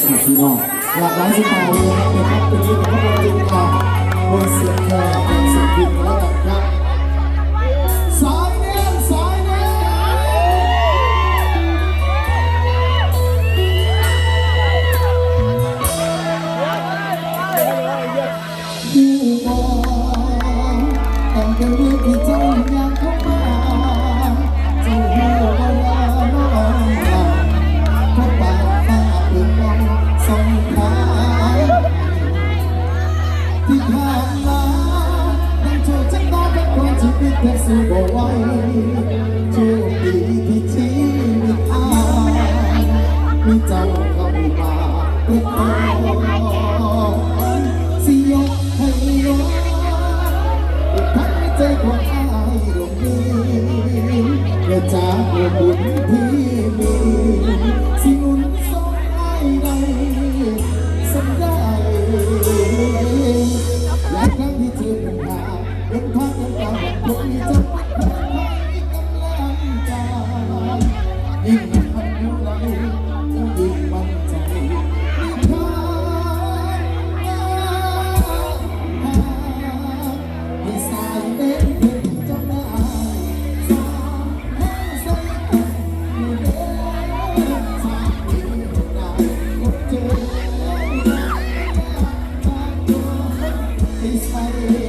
สถานที่นอกหลากหลายสไตล์นะครับเป็นนักเป็นนักเป็นนักเป็นนักบนเสียงเธอเสียงดินแล้วกัรสายเน้นสายเน้นที่มองแต่ก็เรียกที่เจ้า ผ่านมายังถูกฉันบเป็นคนที่ปิดแค่สู้บ่ไหวโชคดีที่ชีวิตอายมีเจ้าข้ามาเป็นพ่อสิยกให้ยกพักในใจของอาย inspiring.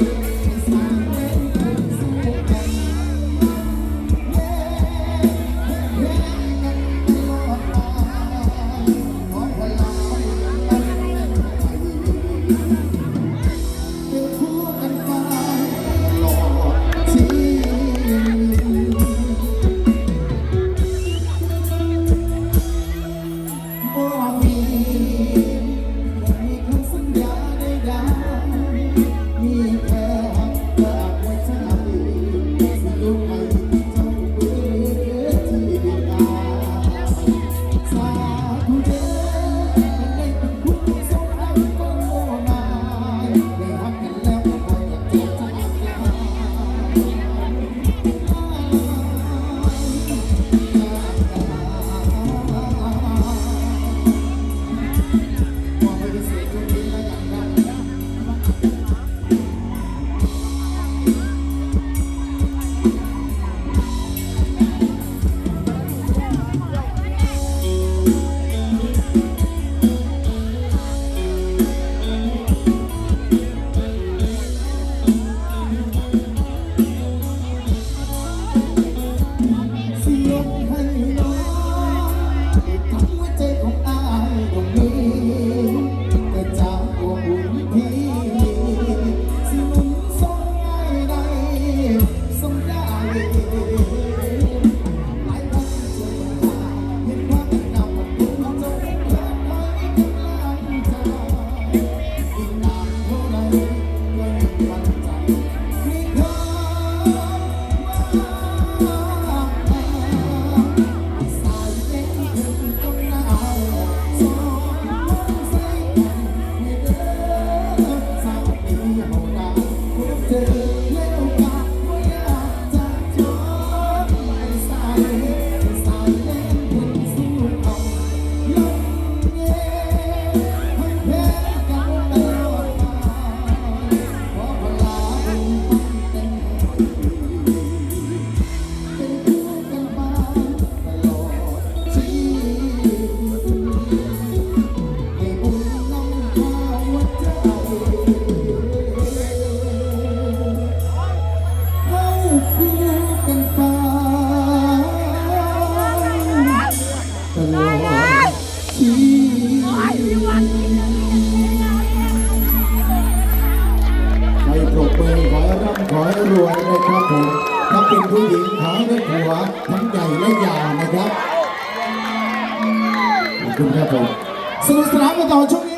Oh. ให้รวยนะครับผมถ้าเป็นผู้หญิงขอให้ได้ผัวทั้งใหญ่และยาวนะครับขอบคุณครับผมสนุกสนานกันต่อช่วง